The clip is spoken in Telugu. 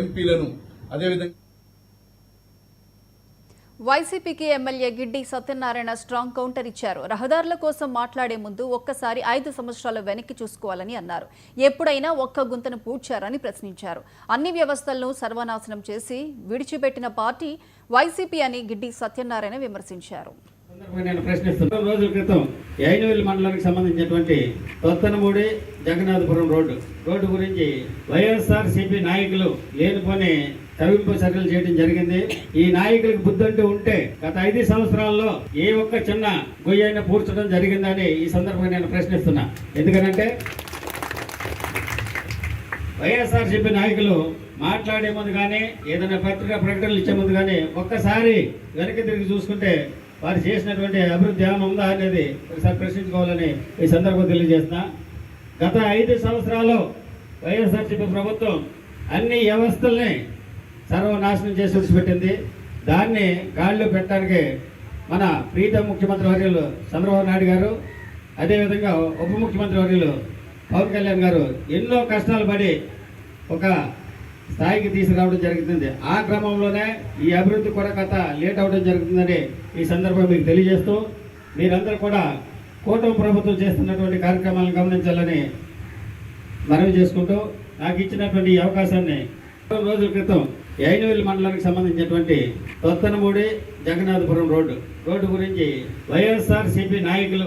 ఎంపీలను అదేవిధంగా వైసీపీకి MLA Giddi Satyanarayana strong counter ఇచ్చారు. రహదారుల కోసం మాట్లాడే ముందు ఒక్కసారి ఐదు సంవత్సరాలు వెనక్కి చూసుకోవాలని అన్నారు. ఎప్పుడైనా ఒక్క గుంతను పూడ్చారని ప్రశ్నించారు. అన్ని వ్యవస్థలను సర్వనాశనం చేసి విడిచిపెట్టిన పార్టీ వైసీపీ అని గిడ్డి సత్యనారాయణ విమర్శించారు. సందర్భంగా యాయినవెల్లి మండలానికి సంబంధించినటువంటి తొత్తనమూడి జగన్నాథపురం రోడ్డు. రోడ్డు గురించి వైఎస్ఆర్ సిపి నాయకులు లేనిపోని తవింపు చర్యలు చేయడం జరిగింది. ఈ నాయకులకు బుద్ధంటూ ఉంటే గత ఐదు సంవత్సరాల్లో ఏ ఒక్క చిన్న గొయ్యైనా పూడ్చడం జరిగిందని ఈ సందర్భంగా నేను ప్రశ్నిస్తున్నా. ఎందుకనంటే వైఎస్ఆర్సీపీ నాయకులు మాట్లాడే ముందు కానీ ఏదైనా పత్రికా ప్రకటనలు ఇచ్చే ముందు కానీ ఒక్కసారి వెనక్కి తిరిగి చూసుకుంటే వారు చేసినటువంటి అభివృద్ధి ఏమైనా ఉందా అనేది ఒకసారి ప్రశ్నించుకోవాలని ఈ సందర్భం తెలియజేస్తా గత ఐదు సంవత్సరాలు వైఎస్ఆర్సీపీ ప్రభుత్వం అన్ని వ్యవస్థల్ని సర్వనాశనం చేసి విడిచిపెట్టింది. దాన్ని గాడిలో పెట్టడానికి మన ప్రీత ముఖ్యమంత్రి వర్యులు చంద్రబాబు నాయుడు గారు అదేవిధంగా ఉప ముఖ్యమంత్రి వర్యులు పవన్ కళ్యాణ్ గారు ఎన్నో కష్టాలు పడి ఒక స్థాయికి తీసుకురావడం జరుగుతుంది. ఆ క్రమంలోనే ఈ అభివృద్ధి కూడా కథ లేట్ అవడం జరుగుతుందని ఈ సందర్భం మీకు తెలియజేస్తూ మీరందరూ కూడా కూటమి ప్రభుత్వం చేస్తున్నటువంటి కార్యక్రమాలను గమనించాలని మనవి చేసుకుంటూ నాకు ఇచ్చినటువంటి ఈ అవకాశాన్ని రోజుల క్రితం యాయినవెల్లి మండలానికి సంబంధించినటువంటి తొత్తనమూడి జగన్నాథపురం రోడ్డు. రోడ్డు గురించి వైఎస్ఆర్ సిపి నాయకులు